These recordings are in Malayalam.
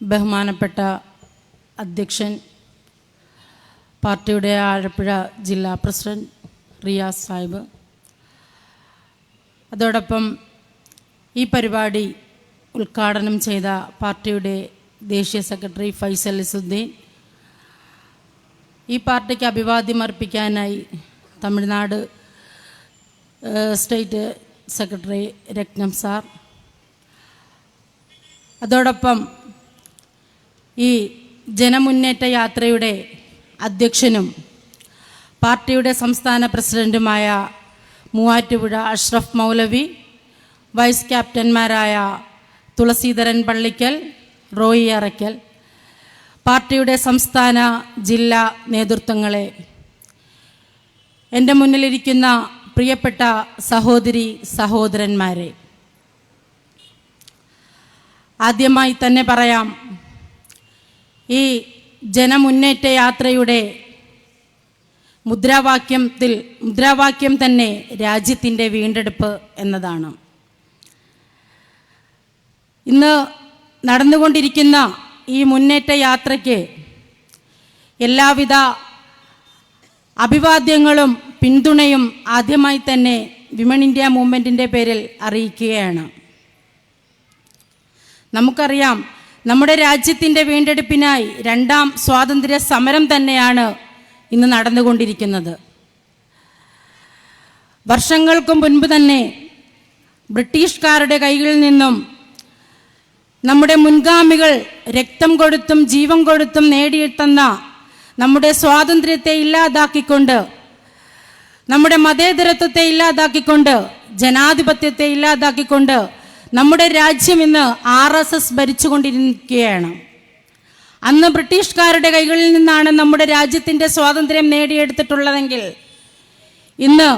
ബഹുമാനപ്പെട്ട അധ്യക്ഷൻ പാർട്ടിയുടെ ആലപ്പുഴ ജില്ലാ പ്രസിഡന്റ് റിയാസ് സാഹിബ്. അതോടൊപ്പം ഈ പരിപാടി ഉദ്ഘാടനം ചെയ്ത പാർട്ടിയുടെ ദേശീയ സെക്രട്ടറി ഫൈസൽ ഇസുദ്ദീൻ ഈ പാർട്ടിക്ക് അഭിവാദ്യം അർപ്പിക്കാനായി Tamilnadu state secretary Ratnam sir. അതോടൊപ്പം ഈ ജനമുന്നേറ്റ യാത്രയുടെ അധ്യക്ഷനും പാർട്ടിയുടെ സംസ്ഥാന പ്രസിഡന്റുമായ മൂവാറ്റുപുഴ അഷ്റഫ് മൗലവി വൈസ് ക്യാപ്റ്റന്മാരായ തുളസീധരൻ പള്ളിക്കൽ റോയി അറയ്ക്കൽ പാർട്ടിയുടെ സംസ്ഥാന ജില്ലാ നേതൃത്വങ്ങളെ. എന്റെ മുന്നിലിരിക്കുന്ന പ്രിയപ്പെട്ട സഹോദരി സഹോദരന്മാരെ. ആദ്യമായി തന്നെ പറയാം ഈ ജനമുന്നേറ്റ യാത്രയുടെ മുദ്രാവാക്യത്തിൽ മുദ്രാവാക്യം തന്നെ രാജ്യത്തിന്റെ വീണ്ടെടുപ്പ് എന്നതാണ്. ഇന്ന് നടന്നുകൊണ്ടിരിക്കുന്ന ഈ മുന്നേറ്റ യാത്രയ്ക്ക് എല്ലാവിധ അഭിവാദ്യങ്ങളും പിന്തുണയും ആദ്യമായി തന്നെ വിമൺ ഇന്ത്യ മൂവ്മെന്റിന്റെ പേരിൽ അറിയിക്കുകയാണ്. നമുക്കറിയാം നമ്മുടെ രാജ്യത്തിന്റെ വീണ്ടെടുപ്പിനായി രണ്ടാം സ്വാതന്ത്ര്യ സമരം തന്നെയാണ് ഇന്ന് നടന്നുകൊണ്ടിരിക്കുന്നത്. വർഷങ്ങൾക്ക് മുൻപ് തന്നെ ബ്രിട്ടീഷുകാരുടെ കൈകളിൽ നിന്നും നമ്മുടെ മുൻഗാമികൾ രക്തം കൊടുത്തും ജീവൻ കൊടുത്തും നേടിയെത്തുന്ന നമ്മുടെ സ്വാതന്ത്ര്യത്തെ ഇല്ലാതാക്കിക്കൊണ്ട് നമ്മുടെ മതേതരത്വത്തെ ഇല്ലാതാക്കിക്കൊണ്ട് ജനാധിപത്യത്തെ ഇല്ലാതാക്കിക്കൊണ്ട് നമ്മുടെ രാജ്യം ഇന്ന് ആർ എസ് എസ് ഭരിച്ചുകൊണ്ടിരിക്കുകയാണ്. അന്ന് ബ്രിട്ടീഷുകാരുടെ കൈകളിൽ നിന്നാണ് നമ്മുടെ രാജ്യത്തിന്റെ സ്വാതന്ത്ര്യം നേടിയെടുത്തിട്ടുള്ളതെങ്കിൽ ഇന്ന്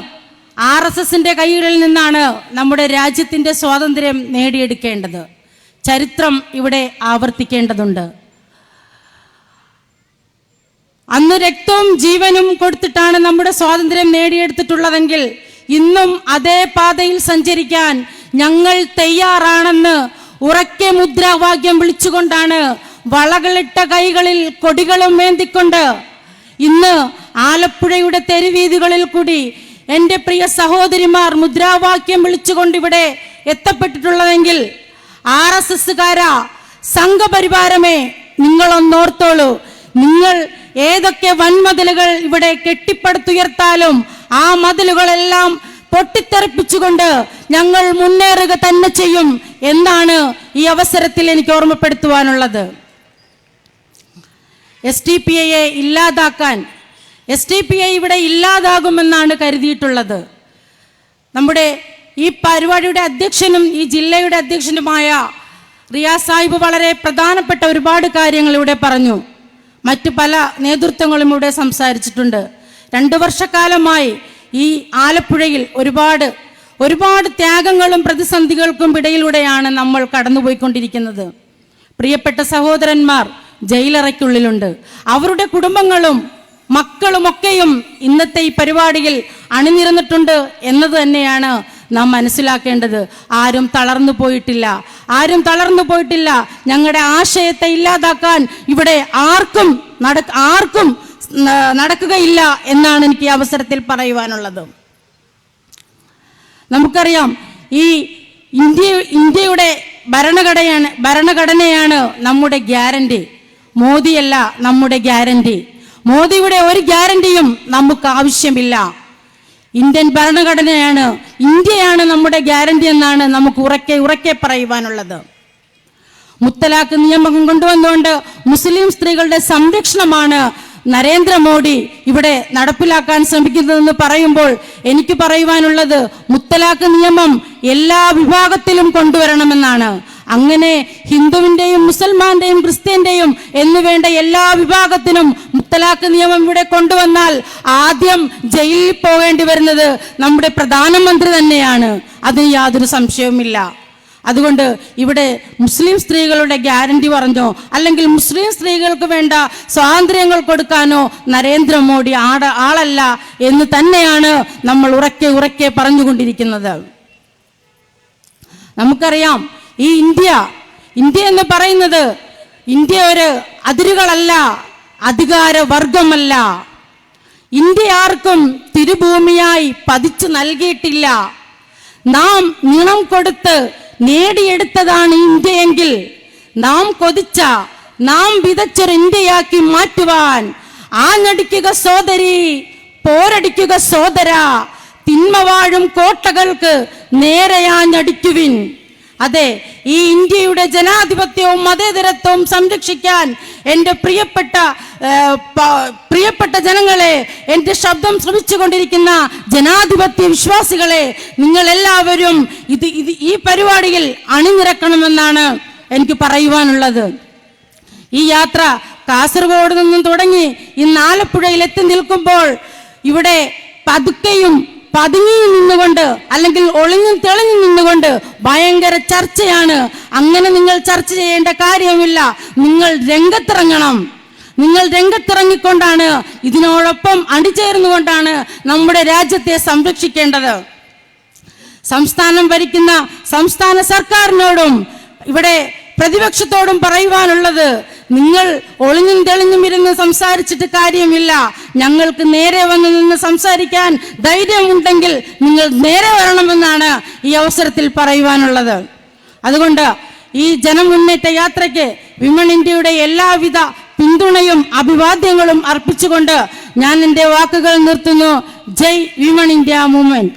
ആർ എസ് എസിന്റെ കൈകളിൽ നിന്നാണ് നമ്മുടെ രാജ്യത്തിന്റെ സ്വാതന്ത്ര്യം നേടിയെടുക്കേണ്ടത്. ചരിത്രം ഇവിടെ ആവർത്തിക്കേണ്ടതുണ്ട്. അന്ന് രക്തവും ജീവനും കൊടുത്തിട്ടാണ് നമ്മുടെ സ്വാതന്ത്ര്യം നേടിയെടുത്തിട്ടുള്ളതെങ്കിൽ ഇന്നും അതേ പാതയിൽ സഞ്ചരിക്കാൻ ഞങ്ങൾ തയ്യാറാണെന്ന് ഉറക്കെ മുദ്രാവാക്യം വിളിച്ചുകൊണ്ടാണ് വളകളിട്ട കൈകളിൽ കൊടികളും വേന്തിക്കൊണ്ട് ഇന്ന് ആലപ്പുഴയുടെ തെരുവീതികളിൽ കൂടി എന്റെ പ്രിയ സഹോദരിമാർ മുദ്രാവാക്യം വിളിച്ചുകൊണ്ട് ഇവിടെ എത്തപ്പെട്ടിട്ടുള്ളതെങ്കിൽ ആർ എസ് എസ്സുകാരാ സംഘപരിവാരമേ നിങ്ങളൊന്നോർത്തോളൂ. നിങ്ങൾ ഏതൊക്കെ വൻമതിലുകൾ ഇവിടെ കെട്ടിപ്പടുത്തുയർത്താലും ആ മതിലുകളെല്ലാം പൊട്ടിത്തെറിപ്പിച്ചുകൊണ്ട് ഞങ്ങൾ മുന്നേറുക തന്നെ ചെയ്യും എന്നാണ് ഈ അവസരത്തിൽ എനിക്ക് ഓർമ്മപ്പെടുത്തുവാനുള്ളത്. എസ് ടി പി ഐയെ ഇല്ലാതാക്കാൻ എസ് ടി പി ഐ ഇവിടെ ഇല്ലാതാകുമെന്നാണ് കരുതിയിട്ടുള്ളത്. നമ്മുടെ ഈ പരിപാടിയുടെ അധ്യക്ഷനും ഈ ജില്ലയുടെ അധ്യക്ഷനുമായ റിയാസ് സാഹിബ് വളരെ പ്രധാനപ്പെട്ട ഒരുപാട് കാര്യങ്ങൾ ഇവിടെ പറഞ്ഞു. മറ്റു പല നേതൃത്വങ്ങളും ഇവിടെ സംസാരിച്ചിട്ടുണ്ട്. രണ്ടു വർഷക്കാലമായി ഈ ആലപ്പുഴയിൽ ഒരുപാട് ഒരുപാട് ത്യാഗങ്ങളും പ്രതിസന്ധികൾക്കും ഇടയിലൂടെയാണ് നമ്മൾ കടന്നുപോയിക്കൊണ്ടിരിക്കുന്നത്. പ്രിയപ്പെട്ട സഹോദരന്മാർ ജയിലറയ്ക്കുള്ളിലുണ്ട്. അവരുടെ കുടുംബങ്ങളും മക്കളുമൊക്കെയും ഇന്നത്തെ ഈ പരിപാടിയിൽ അണിനിരന്നിട്ടുണ്ട് എന്നത് തന്നെയാണ് നാം മനസ്സിലാക്കേണ്ടത്. ആരും തളർന്നു പോയിട്ടില്ല. ആരും തളർന്നു പോയിട്ടില്ല. ഞങ്ങളുടെ ആശയത്തെ ഇല്ലാതാക്കാൻ ഇവിടെ ആർക്കും നട ആർക്കും നടക്കുകയില്ല എന്നാണ് എനിക്ക് അവസരത്തിൽ പറയുവാനുള്ളത്. നമുക്കറിയാം ഈ ഇന്ത്യ ഇന്ത്യയുടെ ഭരണഘടനയാണ് ഭരണഘടനയാണ് നമ്മുടെ ഗ്യാരണ്ടി. മോദിയല്ല നമ്മുടെ ഗ്യാരണ്ടി. മോദിയുടെ ഒരു ഗ്യാരണ്ടിയും നമുക്ക് ആവശ്യമില്ല. ഇന്ത്യൻ ഭരണഘടനയാണ് ഇന്ത്യയാണ് നമ്മുടെ ഗ്യാരണ്ടി എന്നാണ് നമുക്ക് ഉറക്കെ ഉറക്കെ പറയുവാനുള്ളത്. മുത്തലാഖ് നിയമം കൊണ്ടുവന്നുകൊണ്ട് മുസ്ലിം സ്ത്രീകളുടെ സംരക്ഷണമാണ് നരേന്ദ്രമോദി ഇവിടെ നടപ്പിലാക്കാൻ ശ്രമിക്കുന്നതെന്ന് പറയുമ്പോൾ എനിക്ക് പറയുവാനുള്ളത് മുത്തലാഖ് നിയമം എല്ലാ വിഭാഗത്തിലും കൊണ്ടുവരണമെന്നാണ്. അങ്ങനെ ഹിന്ദുവിന്റെയും മുസൽമാന്റെയും ക്രിസ്ത്യന്റെയും എന്ന് വേണ്ട എല്ലാ വിഭാഗത്തിനും മുത്തലാഖ് നിയമം ഇവിടെ കൊണ്ടുവന്നാൽ ആദ്യം ജയിലിൽ പോകേണ്ടി വരുന്നത് നമ്മുടെ പ്രധാനമന്ത്രി തന്നെയാണ്. അതിന് യാതൊരു സംശയവുമില്ല. അതുകൊണ്ട് ഇവിടെ മുസ്ലിം സ്ത്രീകളുടെ ഗ്യാരണ്ടി പറഞ്ഞോ അല്ലെങ്കിൽ മുസ്ലിം സ്ത്രീകൾക്ക് വേണ്ട സ്വാതന്ത്ര്യങ്ങൾ കൊടുക്കാനോ നരേന്ദ്രമോദി ആട ആളല്ല എന്ന് തന്നെയാണ് നമ്മൾ ഉറക്കെ ഉറക്കെ പറഞ്ഞുകൊണ്ടിരിക്കുന്നത്. നമുക്കറിയാം ഈ ഇന്ത്യ ഇന്ത്യ എന്ന് പറയുന്നത് ഇന്ത്യ ഒരു അതിരുകളല്ല അധികാരവർഗമല്ല ഇന്ത്യ ആർക്കും തിരുഭൂമിയായി പതിച്ചു നൽകിയിട്ടില്ല. നാം നിണം കൊടുത്ത് നേടിയെടുത്തതാണ് ഇന്ത്യയെങ്കിൽ നാം കൊതിച്ച നാം വിതച്ചൊരു ഇന്ത്യയാക്കി മാറ്റുവാൻ ആഞ്ഞടിക്കുക സോദരി പോരടിക്കുക സോദര തിന്മവാഴും കോട്ടകൾക്ക് നേരെയാഞ്ഞടിക്കുവിൻ അതെ ഈ ഇന്ത്യയുടെ ജനാധിപത്യവും മതേതരത്വവും സംരക്ഷിക്കാൻ എന്റെ പ്രിയപ്പെട്ട പ്രിയപ്പെട്ട ജനങ്ങളെ എന്റെ ശബ്ദം ശ്രമിച്ചുകൊണ്ടിരിക്കുന്ന ജനാധിപത്യ വിശ്വാസികളെ നിങ്ങളെല്ലാവരും ഇത് ഇത് ഈ പരിപാടിയിൽ അണിനിരക്കണമെന്നാണ് എനിക്ക് പറയുവാനുള്ളത്. ഈ യാത്ര കാസർഗോഡ് നിന്നും തുടങ്ങി ഇന്ന് ആലപ്പുഴയിൽ എത്തി നിൽക്കുമ്പോൾ ഇവിടെ പതുക്കെയും പതുങ്ങിയും നിന്നുകൊണ്ട് അല്ലെങ്കിൽ ഒളിഞ്ഞും തെളിഞ്ഞും നിന്നുകൊണ്ട് ഭയങ്കര ചർച്ചയാണ്. അങ്ങനെ നിങ്ങൾ ചർച്ച ചെയ്യേണ്ട കാര്യമില്ല. നിങ്ങൾ രംഗത്തിറങ്ങണം. നിങ്ങൾ രംഗത്തിറങ്ങിക്കൊണ്ടാണ് ഇതിനോടൊപ്പം അണിചേർന്നുകൊണ്ടാണ് നമ്മുടെ രാജ്യത്തെ സംരക്ഷിക്കേണ്ടത്. സംസ്ഥാനം ഭരിക്കുന്ന സംസ്ഥാന സർക്കാരിനോടും ഇവിടെ പ്രതിപക്ഷത്തോടും പറയുവാനുള്ളത് നിങ്ങൾ ഒളിഞ്ഞും തെളിഞ്ഞും ഇരുന്ന് സംസാരിച്ചിട്ട് കാര്യമില്ല. ഞങ്ങൾക്ക് നേരെ വന്ന് നിന്ന് സംസാരിക്കാൻ ധൈര്യമുണ്ടെങ്കിൽ നിങ്ങൾ നേരെ വരണമെന്നാണ് ഈ അവസരത്തിൽ പറയുവാനുള്ളത്. അതുകൊണ്ട് ഈ ജനമുന്നേറ്റ യാത്രയ്ക്ക് വിമൺ ഇന്ത്യയുടെ എല്ലാവിധ പിന്തുണയും അഭിവാദ്യങ്ങളും അർപ്പിച്ചുകൊണ്ട് ഞാൻ എന്റെ വാക്കുകൾ നിർത്തുന്നു. Jai women India movement.